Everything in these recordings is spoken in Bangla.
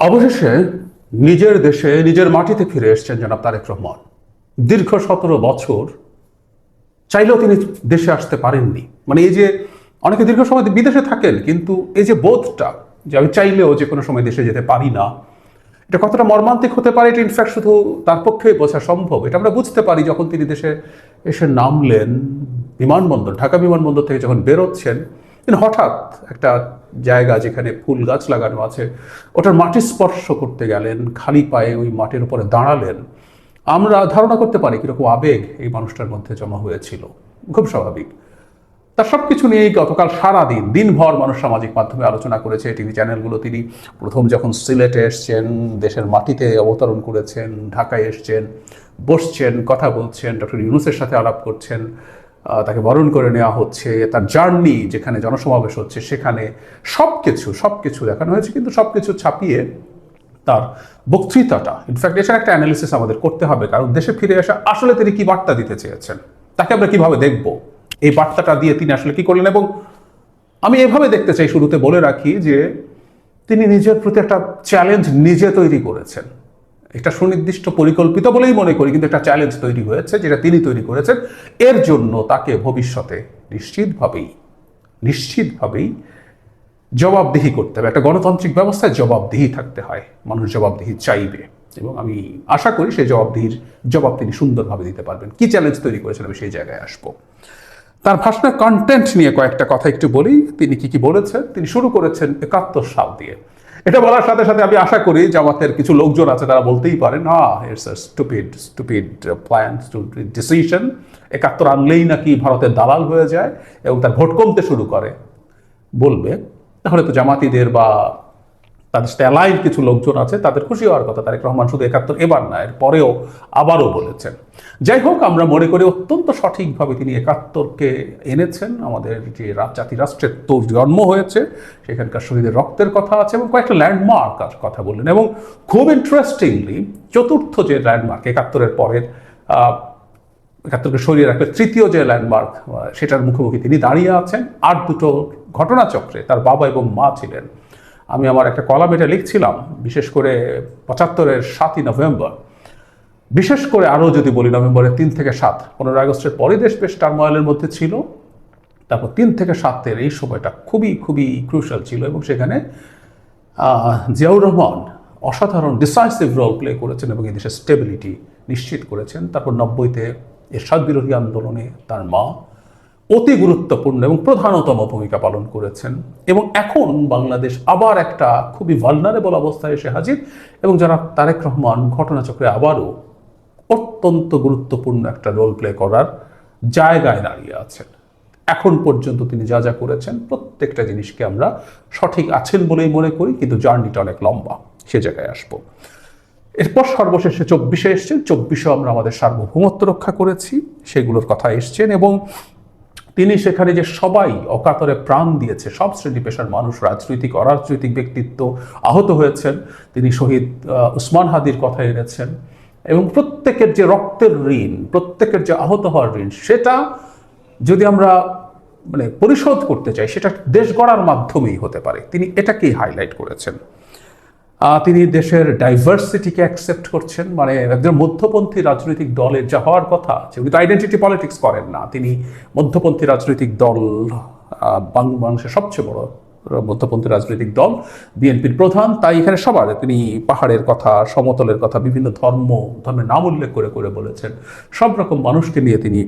অবশেষে নিজের দেশে, নিজের মাটিতে ফিরে এসেছেন জনাব তারেক রহমান। দীর্ঘ সতেরো বছর চাইলেও তিনি দেশে আসতে পারেননি। মানে এই যে অনেকে দীর্ঘ সময় বিদেশে থাকেন, কিন্তু এই যে বোধটা যে আমি চাইলেও যে কোনো সময় দেশে যেতে পারি না, এটা কতটা মর্মান্তিক হতে পারে, এটা ইনফ্যাক্ট শুধু তার পক্ষেই বোঝা সম্ভব। এটা আমরা বুঝতে পারি যখন তিনি দেশে এসে নামলেন বিমানবন্দর, ঢাকা বিমানবন্দর থেকে যখন বেরোচ্ছেন তিনি হঠাৎ একটা জায়গা যেখানে ফুল গাছ লাগানো আছে, ওটার মাটি স্পর্শ করতে গেলেন, খালি পায়ে ওই মাটির উপরে দাঁড়ালেন। আমরা ধারণা করতে পারি কীরকম আবেগ এই মানুষটার মধ্যে জমা হয়েছিল। খুব স্বাভাবিক। তার সব কিছু নিয়েই গতকাল সারাদিন, দিনভর মানুষ সামাজিক মাধ্যমে আলোচনা করেছে, টিভি চ্যানেলগুলো তিনি প্রথম যখন সিলেটে এসছেন, দেশের মাটিতে অবতরণ করেছেন, ঢাকায় এসছেন, বসছেন, কথা বলছেন, ডক্টর ইউনুসের সাথে আলাপ করছেন তাকে বরণ করে নেওয়া হচ্ছে, তার জার্নি যেখানে জনসমাবেশ হচ্ছে, সেখানে সব কিছু সব কিছু দেখানো হয়েছে, কিন্তু সব কিছু ছাপিয়ে তার বক্তৃতাটা ইনফ্যাক্ট এটার একটা অ্যানালিসিস আমাদের করতে হবে, কারণ দেশে ফিরে আসা আসলে তিনি কি বার্তা দিতে চেয়েছেন? তাকে আমরা কীভাবে দেখব? এই বার্তাটা দিয়ে তিনি আসলে কি করলেন? এবং আমি এভাবে দেখতে চাই, শুরুতে বলে রাখি যে তিনি নিজের প্রতি একটা চ্যালেঞ্জ নিজে তৈরি করেছেন। এটা সুনির্দিষ্ট পরিকল্পিত বলেই মনে করি, কিন্তু একটা চ্যালেঞ্জ তৈরি হয়েছে, যেটা তিনি তৈরি করেছেন। এর জন্য তাকে ভবিষ্যতে নিশ্চিতভাবেই নিশ্চিতভাবেই জবাবদিহি করতে হবে। একটা গণতান্ত্রিক ব্যবস্থায় জবাবদিহি থাকতে হয়, মানুষ জবাবদিহি চাইবে। এবং আমি আশা করি সেই জবাবদিহির জবাব তিনি সুন্দরভাবে দিতে পারবেন। কি চ্যালেঞ্জ তৈরি করেছেন আমি সেই জায়গায় আসব। তার ভাষণের কন্টেন্ট নিয়ে কয়েকটা কথা একটু বলি। তিনি কি কি বলেছেন? তিনি শুরু করেছেন একাত্তর সাল দিয়ে। এটা বলার সাথে সাথে আমি আশা করি জামাতের কিছু লোকজন আছে, তারা বলতেই পারে, না it's a stupid stupid plan decision একাত্তর আনলেই নাকি ভারতের দালাল হয়ে যায় এবং তার ভোট কমতে শুরু করে। বলবে, তাহলে তো জামাতিদের বা তাদের সাথে অ্যালাইন কিছু লোকজন আছে, তাদের খুশি হওয়ার কথা। তারেক রহমান শুধু একাত্তর, এবার না, এর পরেও আবারও বলেছেন। যাই হোক, আমরা মনে করি অত্যন্ত সঠিকভাবে তিনি একাত্তরকে এনেছেন। আমাদের যে জাতি রাষ্ট্রের তো জন্ম হয়েছে, সেখানকার শহীদের রক্তের কথা আছে এবং কয়েকটা ল্যান্ডমার্ক কথা বললেন। এবং খুব ইন্টারেস্টিংলি চতুর্থ যে ল্যান্ডমার্ক একাত্তরের পরের একাত্তরকে সরিয়ে রাখলে তৃতীয় যে ল্যান্ডমার্ক সেটার মুখোমুখি তিনি দাঁড়িয়ে আছেন। আর দুটো ঘটনাচক্রে তার বাবা এবং মা ছিলেন। আমি আমার একটা কলাম এটা লিখছিলাম, বিশেষ করে পঁচাত্তরের সাতই নভেম্বর। বিশেষ করে আরও যদি বলি, নভেম্বরের তিন থেকে সাত। পনেরো আগস্টের পরে দেশ বেশ টার্ময়েলের মধ্যে ছিল। তারপর তিন থেকে সাতের এই সময়টা খুবই খুবই ক্রুশাল ছিল এবং সেখানে জিয়াউর রহমান অসাধারণ ডিসাইসিভ রোল প্লে করেছেন এবং এই দেশের স্টেবিলিটি নিশ্চিত করেছেন। তারপর নব্বইতে এরশাদ বিরোধী আন্দোলনে তার মা অতি গুরুত্বপূর্ণ এবং প্রধানতম ভূমিকা পালন করেছেন। এবং এখন বাংলাদেশ আবার একটা খুবই ভালনারেবল অবস্থায় এসে হাজির এবং যারা তারেক রহমান ঘটনাচক্রে আবারও অত্যন্ত গুরুত্বপূর্ণ একটা রোল প্লে করার জায়গায় দাঁড়িয়ে আছেন। এখন পর্যন্ত তিনি যা যা করেছেন, প্রত্যেকটা জিনিসকে আমরা সঠিক আছেন বলেই মনে করি, কিন্তু জার্নিটা অনেক লম্বা। সে জায়গায় আসব। এরপর সর্বশেষে চব্বিশে এসছেন। চব্বিশেও আমরা আমাদের সার্বভৌমত্ব রক্ষা করেছি। সেগুলোর কথা এসছেন এবং তিনি সেখানে যে সবাই অকাতরে প্রাণ দিয়েছে, সব শ্রেণি পেশার মানুষ, রাজনৈতিক, অরাজনৈতিক ব্যক্তিত্ব আহত হয়েছেন। তিনি শহীদ উসমান হাদির কথা এনেছেন। এবং প্রত্যেকের যে রক্তের ঋণ, প্রত্যেকের যে আহত হওয়ার ঋণ, সেটা যদি আমরা মানে পরিশোধ করতে চাই, সেটা দেশ গড়ার মাধ্যমেই হতে পারে। তিনি এটাকেই হাইলাইট করেছেন। তিনি দেশের ডাইভার্সিটিকে অ্যাকসেপ্ট করছেন মানে একজন মধ্যপন্থী রাজনৈতিক দলের যা হওয়ার কথা আছে উনি তো আইডেন্টিটি পলিটিক্স করেন না। তিনি মধ্যপন্থী রাজনৈতিক দল বাংলাদেশের সবচেয়ে বড় মধ্যপন্থী রাজনৈতিক দল, বিএনপির প্রধান, তাই এখানে সবার, তিনি পাহাড়ের কথা, সমতলের কথা, বিভিন্ন ধর্ম, ধর্মের নাম উল্লেখ করে করে বলেছেন। সব রকম মানুষকে নিয়ে তিনি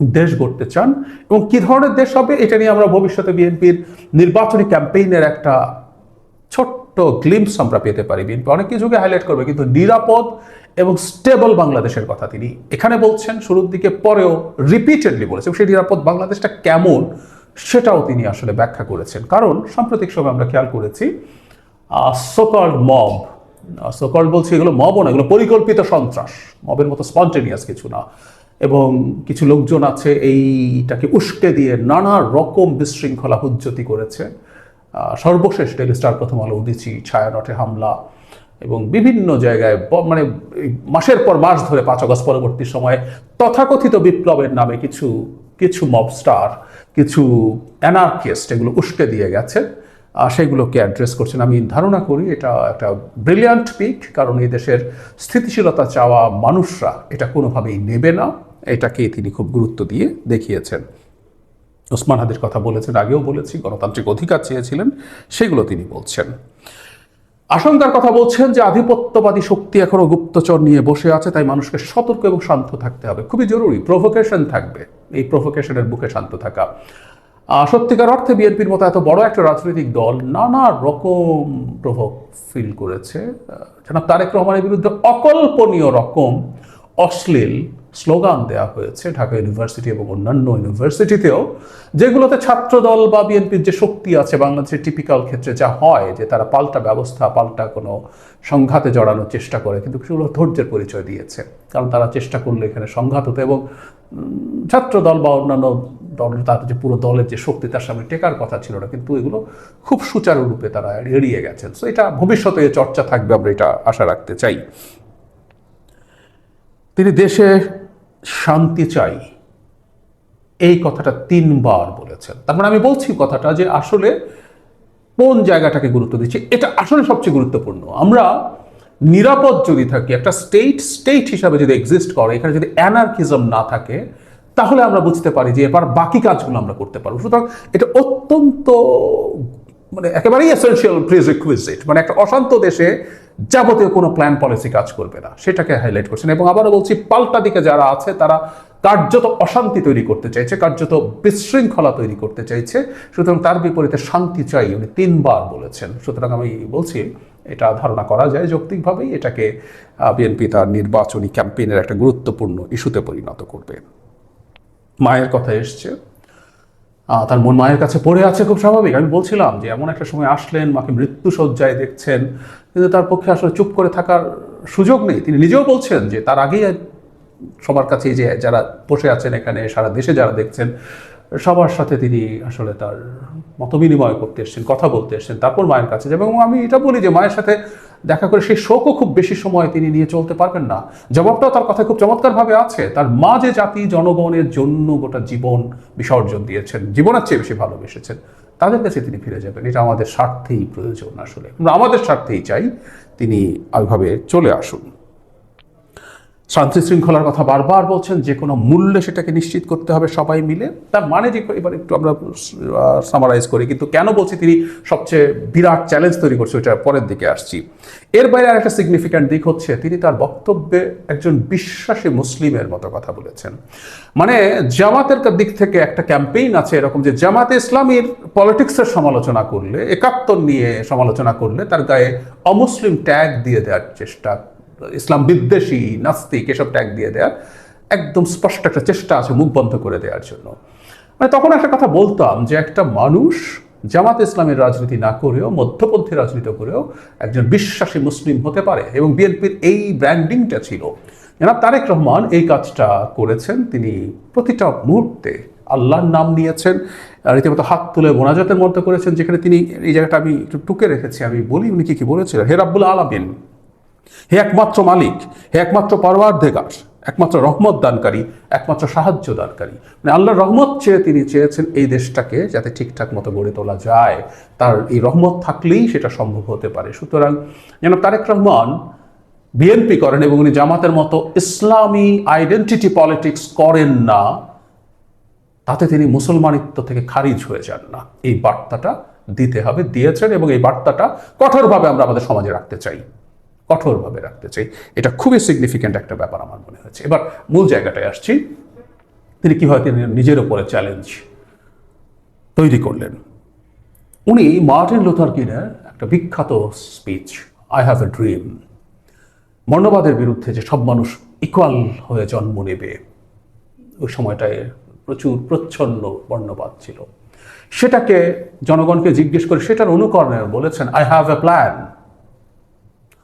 দেশ গড়তে চান, এবং কি ধরনের দেশ হবে, এটা নিয়ে আমরা ভবিষ্যতে বিএনপির নির্বাচনী ক্যাম্পেইনের একটা ছোট্ট গ্লিমস আমরা পেতে পারি। বিএনপি অনেক কিছুকে হাইলাইট করবে, কিন্তু নিরাপদ এবং স্টেবল বাংলাদেশের কথা তিনি এখানে বলছেন, শুরুর দিকে পরেও রিপিটেডলি বলেছেন। সেই নিরাপদ বাংলাদেশটা কেমন সেটাও তিনি আসলে ব্যাখ্যা করেছেন। কারণ সাম্প্রতিক সময় আমরা খেয়াল করেছি সোকল মব সোকল বলছি এগুলো মবও না, এগুলো পরিকল্পিত সন্ত্রাস মবের মতো স্পন্টেনিয়াস কিছু না। এবং কিছু লোকজন আছে, এইটাকে উস্কে দিয়ে নানা রকম বিশৃঙ্খলা হুজ্জতি করেছে। সর্বশেষ ডেলি স্টার প্রথম আলো উদিচি ছায়ানটে হামলা এবং বিভিন্ন জায়গায় মানে মাসের পর মাস ধরে পাঁচ আগস্ট পরবর্তী সময়ে তথাকথিত বিপ্লবের নামে কিছু কিছু মবস্টার কিছু অ্যানার্কিস্ট এগুলো উস্কে দিয়ে গেছে সেগুলোকে অ্যাড্রেস করছেন। আমি ধারণা করি এটা একটা ব্রিলিয়ান্ট পিক কারণ এই দেশের স্থিতিশীলতা চাওয়া মানুষরা এটা কোনোভাবেই নেবে না। এটাকে তিনি খুব গুরুত্ব দিয়ে দেখিয়েছেন। ওসমান হাদির কথা বলেছেন, আগেও বলেছি, গণতান্ত্রিক অধিকার চেয়েছিলেন, সেগুলো তিনি বলছেন। আশঙ্কার কথা বলছেন যে আধিপত্যবাদী শক্তি এখনও গুপ্তচর নিয়ে বসে আছে, তাই মানুষকে সতর্ক এবং শান্ত থাকতে হবে। খুবই জরুরি প্রভোকেশন থাকবে, এই প্রভোকেশনের বুকে শান্ত থাকা। সত্যিকার অর্থে বিএনপির মতো এত বড় একটা রাজনৈতিক দল নানা রকম প্রভোগ ফিল করেছে। জনাব তারেক রহমানের বিরুদ্ধে অকল্পনীয় রকম অশ্লীল স্লোগান দেওয়া হয়েছে ঢাকা ইউনিভার্সিটি এবং অন্যান্য ইউনিভার্সিটিতেও, যেগুলোতে ছাত্রদল বা বিএনপির যে শক্তি আছে বাংলাদেশের টিপিক্যাল ক্ষেত্রে যা হয়, যে তারা পাল্টা ব্যবস্থা, পাল্টা কোনো সংঘাতে জড়ানোর চেষ্টা করে, কিন্তু সেগুলো ধৈর্যের পরিচয় দিয়েছে। কারণ তারা চেষ্টা করলে এখানে সংঘাত হতো এবং ছাত্রদল বা অন্যান্য দল তার যে পুরো দলের যে শক্তি তার সামনে টেকার কথা ছিল না, কিন্তু এগুলো খুব সুচারুরূপে তারা এড়িয়ে গেছেন। সো এটা ভবিষ্যতে চর্চা থাকবে, আমরা এটা আশা রাখতে চাই। তিনি দেশে শান্তি চাই। এই কথাটা তিনবার বলেছেন। তার মানে আমি বলছি কথাটা যে আসলে কোন জায়গাটাকে গুরুত্ব দিচ্ছে, এটা আসলে সবচেয়ে গুরুত্বপূর্ণ। আমরা নিরাপদ যদি থাকি, একটা স্টেট স্টেট হিসাবে যদি এক্সিস্ট করে, এখানে যদি অ্যানার্কিজম না থাকে, তাহলে আমরা বুঝতে পারি যে এবার বাকি কাজগুলো আমরা করতে পারব। সুতরাং এটা অত্যন্ত মানে একেবারেই এসেন্সিয়াল প্রিজিকুইজিট মানে একটা অশান্ত দেশে যাবতীয় কোনো প্ল্যান পলিসি কাজ করবে না। সেটাকে হাইলাইট করছেন এবং আবারও বলছি, পাল্টা দিকে যারা আছে, তারা কার্যত অশান্তি তৈরি করতে চাইছে, কার্যত বিশৃঙ্খলা তৈরি করতে চাইছে। সুতরাং তার বিপরীতে শান্তি চাই উনি তিনবার বলেছেন। সুতরাং আমি বলছি, এটা ধারণা করা যায় যৌক্তিকভাবেই, এটাকে বিএনপি তার নির্বাচনী ক্যাম্পেইনের একটা গুরুত্বপূর্ণ ইস্যুতে পরিণত করবে। মায়ের কথা এসছে। তার মন মায়ের কাছে পড়ে আছে খুব স্বাভাবিক। আমি বলছিলাম যে এমন একটা সময় আসলেন, মাকে মৃত্যু সজ্জায় দেখছেন, কিন্তু তার পক্ষে আসলে চুপ করে থাকার সুযোগ নেই। তিনি নিজেও বলছেন যে তার আগেই সবার কাছে যে যারা বসে আছেন এখানে, সারা দেশে যারা দেখছেন, সবার সাথে তিনি আসলে তার মতবিনিময় করতে এসছেন, কথা বলতে এসছেন, তারপর মায়ের কাছে এবং আমি এটা বলি যে মায়ের সাথে দেখা করে সেই শোকও খুব বেশি সময় তিনি নিয়ে চলতে পারবেন না। জবাবটাও তার কথা খুব চমৎকারভাবে আছে। তার মা যে জাতি জনগণের জন্য গোটা জীবন বিসর্জন দিয়েছেন, জীবনের চেয়ে বেশি ভালোবেসেছেন। তাদের কাছে তিনি ফিরে যাবেন। এটা আমাদের স্বার্থেই প্রয়োজন আসলে। আমরা আমাদের স্বার্থেই চাই তিনি ওইভাবে চলে আসুন। শান্তি শৃঙ্খলার কথা বারবার বলছেন, যে কোনো মূল্যে সেটাকে নিশ্চিত করতে হবে সবাই মিলে। তার মানে যে, এবার একটু আমরা সামারাইজ করি, কিন্তু কেন বলছি তিনি সবচেয়ে বিরাট চ্যালেঞ্জ তৈরি করছে, ওইটা পরের দিকে আসছি। এর বাইরে আরেকটা সিগনিফিক্যান্ট দিক হচ্ছে, তিনি তার বক্তব্যে একজন বিশ্বাসী মুসলিমের মতো কথা বলেছেন। মানে জামাতের দিক থেকে একটা ক্যাম্পেইন আছে এরকম, যে জামাতে ইসলামীর পলিটিক্সের সমালোচনা করলে, একাত্তর নিয়ে সমালোচনা করলে তার গায়ে অমুসলিম ট্যাগ দিয়ে দেওয়ার চেষ্টা ইসলাম বিদ্বেষী, নাস্তিক এসব ট্যাগ দিয়ে দেওয়ার একদম স্পষ্ট একটা চেষ্টা আছে মুখ বন্ধ করে দেওয়ার জন্য। মানে তখন একটা কথা বলতাম যে একটা মানুষ জামাত ইসলামের রাজনীতি না করেও, মধ্যপন্থী রাজনীতি করেও একজন বিশ্বাসী মুসলিম হতে পারে এবং বিএনপির এই ব্র্যান্ডিংটা ছিল। জনাব তারেক রহমান এই কাজটা করেছেন, তিনি প্রতিটা মুহূর্তে আল্লাহর নাম নিয়েছেন রীতিমতো হাত তুলে মোনাজাতের মধ্যে করেছেন, যেখানে তিনি, এই জায়গাটা আমি একটু টুকে রেখেছি, আমি বলি উনি কি কি বলেছিলেন। হে রাব্বুল আলামিন হে একমাত্র মালিক, হে একমাত্র পরওয়ার একমাত্র রহমত দানকারী, একমাত্র সাহায্য দানকারী। মানে আল্লাহর রহমত চেয়ে তিনি চেয়েছেন এই দেশটাকে যাতে ঠিকঠাক মতো গড়ে তোলা যায়। তার এই রহমত থাকলেই সেটা সম্ভব হতে পারে। সুতরাং যেন তারেক রহমান বিএনপি করেন এবং উনি জামাতের মতো ইসলামী আইডেন্টিটি পলিটিক্স করেন না, তাতে তিনি মুসলমানিত্ব থেকে খারিজ হয়ে যান না। এই বার্তাটা দিতে হবে, দিয়েছেন এবং এই বার্তাটা কঠোরভাবে আমরা আমাদের সমাজে রাখতে চাই। কঠোরভাবে রাখতে চাই। এটা খুবই সিগনিফিক্যান্ট একটা ব্যাপার আমার মনে হয়েছে এবার মূল জায়গাটায় আসছি। তিনি কীভাবে তিনি নিজের ওপরে চ্যালেঞ্জ তৈরি করলেন। উনি মার্টিন লুথার কিনের একটা বিখ্যাত speech I have a dream মর্ণবাদের বিরুদ্ধে যে সব মানুষ ইকুয়াল হয়ে জন্ম নেবে, ওই সময়টায় প্রচুর প্রচ্ছন্ন বর্ণবাদ ছিল। সেটাকে জনগণকে জিজ্ঞেস করে সেটার অনুকরণে বলেছেন আই হ্যাভ এ প্ল্যান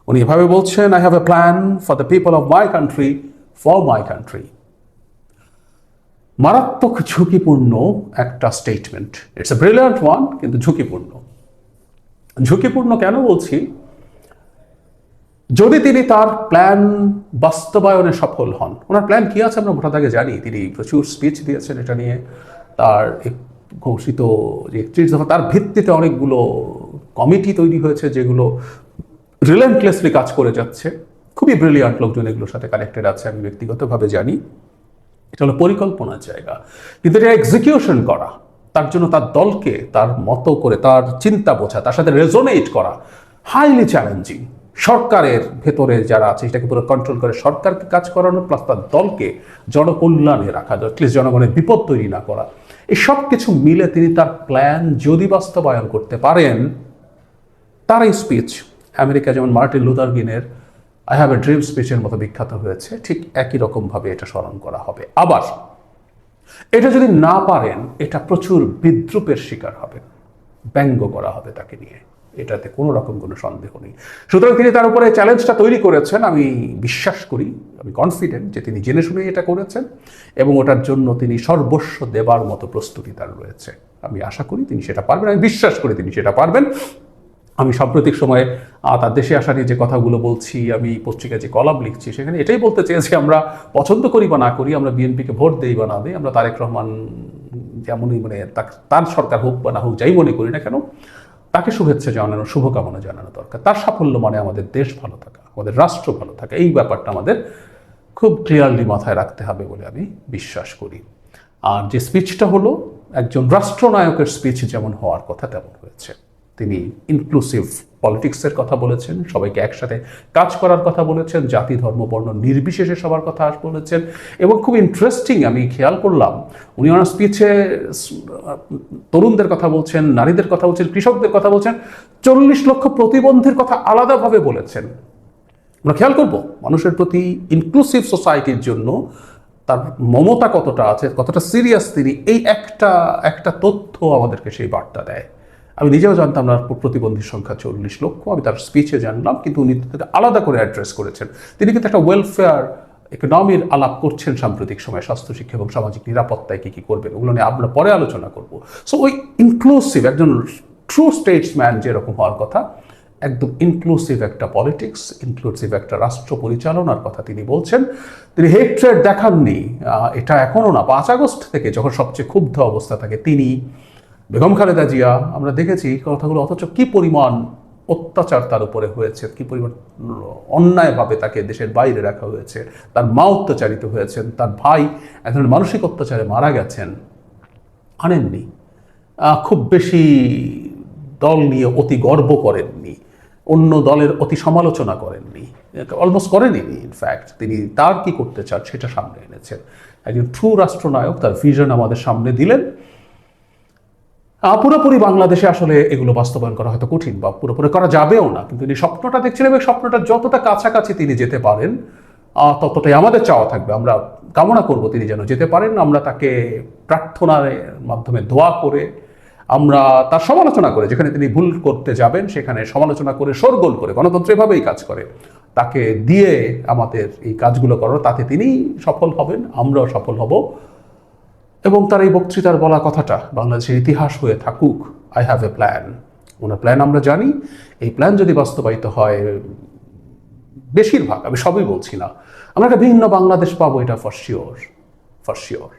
উনি এভাবে বলছেন I have a plan for the people of my country for my country মারাত্মক ঝুঁকিপূর্ণ একটা statement it's a brilliant one কিন্তু ঝুঁকিপূর্ণ। ঝুঁকিপূর্ণ কেন বলছি? যদি তিনি তার প্ল্যান বাস্তবায়নে সফল হন, ওনার প্ল্যান কি আছে আমরা মোটা দাগে জানি। তিনি প্রচুর স্পিচ দিয়েছেন এটা নিয়ে। তার ঘোষিত যে তার ভিত্তিতে অনেকগুলো কমিটি তৈরি হয়েছে যেগুলো রিলেন্টলেসলি কাজ করে যাচ্ছে। খুবই ব্রিলিয়ান্ট লোকজন এগুলোর সাথে কানেক্টেড আছে, আমি ব্যক্তিগতভাবে জানি। এটা হলো পরিকল্পনার জায়গা। কিন্তু এটা এক্সিকিউশন করা, তার জন্য তার দলকে, তার মতো করে, তার চিন্তা বোঝা, তার সাথে রেজোনেট করা হাইলি চ্যালেঞ্জিং সরকারের ভেতরে যারা আছে সেটাকে পুরো কন্ট্রোল করে, সরকারকে কাজ করানো প্লাস তার দলকে জনকল্যাণে রাখা অ্যাটলিস্ট জনগণের বিপদ তৈরি না করা। এই সব কিছু মিলে তিনি তার প্ল্যান যদি বাস্তবায়ন করতে পারেন, তার এই স্পিচ আমেরিকা যেমন মার্টিন লুথার গিনের আই হ্যাভ এ ড্রিম স্পিচের মতো বিখ্যাত হয়েছে, ঠিক একই রকমভাবে এটা স্মরণ করা হবে। আবার, এটা যদি না পারেন, এটা প্রচুর বিদ্রুপের শিকার হবে ব্যঙ্গ করা হবে তাকে নিয়ে। এটাতে কোনো রকম কোনো সন্দেহ নেই। সুতরাং তিনি তার উপরে চ্যালেঞ্জটা তৈরি করেছেন, আমি বিশ্বাস করি, আমি কনফিডেন্ট যে তিনি জেনে শুনেই এটা করেছেন, এবং ওটার জন্য তিনি সর্বস্ব দেবার মতো প্রস্তুতি তার রয়েছে। আমি আশা করি তিনি সেটা পারবেন, আমি বিশ্বাস করি তিনি সেটা পারবেন। আমি সাম্প্রতিক সময়ে তার দেশে আসা নিয়ে যে কথাগুলো বলছি, আমি পত্রিকায় যে কলাম লিখছি, সেখানে এটাই বলতে চেয়েছি, আমরা পছন্দ করি বা না করি, আমরা বিএনপিকে ভোট দেই বা না দিই, আমরা তারেক রহমান যেমনই মানে তার সরকার হোক বা না হোক, যাই মনে করি না কেন, তাকে শুভেচ্ছা জানানো, শুভকামনা জানানো দরকার। তার সাফল্য মানে আমাদের দেশ ভালো থাকা, আমাদের রাষ্ট্র ভালো থাকা, এই ব্যাপারটা আমাদের খুব ক্লিয়ারলি মাথায় রাখতে হবে বলে আমি বিশ্বাস করি। আর যে স্পিচটা হলো, একজন রাষ্ট্রনায়কের স্পিচ যেমন হওয়ার কথা তেমন হয়েছে। তিনি ইনক্লুসিভ পলিটিক্সের কথা বলেছেন, সবাইকে একসাথে কাজ করার কথা বলেছেন, জাতি, ধর্ম, বর্ণ নির্বিশেষে সবার কথা বলেছেন। এবং খুব ইন্টারেস্টিং আমি খেয়াল করলাম, উনি ওনার স্পিচে তরুণদের কথা বলছেন, নারীদের কথা বলছেন, কৃষকদের কথা বলছেন, চল্লিশ লক্ষ প্রতিবন্ধীর কথা আলাদাভাবে বলেছেন। আমরা খেয়াল করব, মানুষের প্রতি ইনক্লুসিভ সোসাইটির জন্য তার মমতা কতটা আছে, কতটা সিরিয়াস তিনি, এই একটা একটা তথ্য আমাদেরকে সেই বার্তা দেয়। আমি নিজেও জানতাম না প্রতিবন্ধীর সংখ্যা চল্লিশ লক্ষ, আমি তার স্পিচে জানলাম, কিন্তু উনি আলাদা করে অ্যাড্রেস করেছেন। তিনি কিন্তু একটা ওয়েলফেয়ার ইকোনমির আলাপ করছেন সাম্প্রতিক সময়, স্বাস্থ্য, শিক্ষা এবং সামাজিক নিরাপত্তায় কী কী করবেন, ওগুলো নিয়ে আমরা পরে আলোচনা করব। সো ওই ইনক্লুসিভ একজন ট্রু স্টেটসম্যান যেরকম হওয়ার কথা, একদম ইনক্লুসিভ একটা পলিটিক্স ইনক্লুসিভ একটা রাষ্ট্র পরিচালনার কথা তিনি বলছেন। তিনি হেট্রেড দেখাননি এটা এখনও না, পাঁচ আগস্ট থেকে যখন সবচেয়ে ক্ষুব্ধ অবস্থা থাকে তিনি বেগম খালেদা জিয়া, আমরা দেখেছি কথাগুলো অথচ কি পরিমাণ অত্যাচার তার উপরে হয়েছে, কি পরিমাণ অন্যায়ভাবে তাকে দেশের বাইরে রাখা হয়েছে, তার মা অত্যাচারিত হয়েছেন, তার ভাই এক ধরনের মানসিক অত্যাচারে মারা গেছেন, আনেননি খুব বেশি দল নিয়ে অতি গর্ব করেননি, অন্য দলের অতি সমালোচনা করেননি অলমোস্ট করেনি ইনফ্যাক্ট তিনি তার কি করতে চান সেটা সামনে এনেছেন, একজন ট্রু রাষ্ট্রনায়ক তার ভিশন আমাদের সামনে দিলেন পুরোপুরি বাংলাদেশে আসলে এগুলো বাস্তবায়ন করা হয়তো কঠিন বা পুরোপুরি করা যাবেও না। কিন্তু তিনি স্বপ্নটা দেখছেন এবং স্বপ্নটা যতটা কাছাকাছি তিনি যেতে পারেন ততটাই আমাদের চাওয়া থাকবে। আমরা কামনা করব তিনি যেন যেতে পারেন। আমরা তাকে প্রার্থনার মাধ্যমে দোয়া করে, আমরা তার সমালোচনা করে, যেখানে তিনি ভুল করতে যাবেন, সেখানে সমালোচনা করে, শোরগোল করে, গণতন্ত্র এভাবেই কাজ করে। তাকে দিয়ে আমাদের এই কাজগুলো করার, তাতে তিনি সফল হবেন, আমরাও সফল হব। এবং তার এই বক্তৃতার বলা কথাটা বাংলাদেশের ইতিহাস হয়ে থাকুক আই হ্যাভ এ প্ল্যান ওনার প্ল্যান আমরা জানি, এই প্ল্যান যদি বাস্তবায়িত হয়, বেশিরভাগ, আমি সবই বলছি না, আমরা একটা ভিন্ন বাংলাদেশ পাবো, এটা ফর শিওর ফর শিওর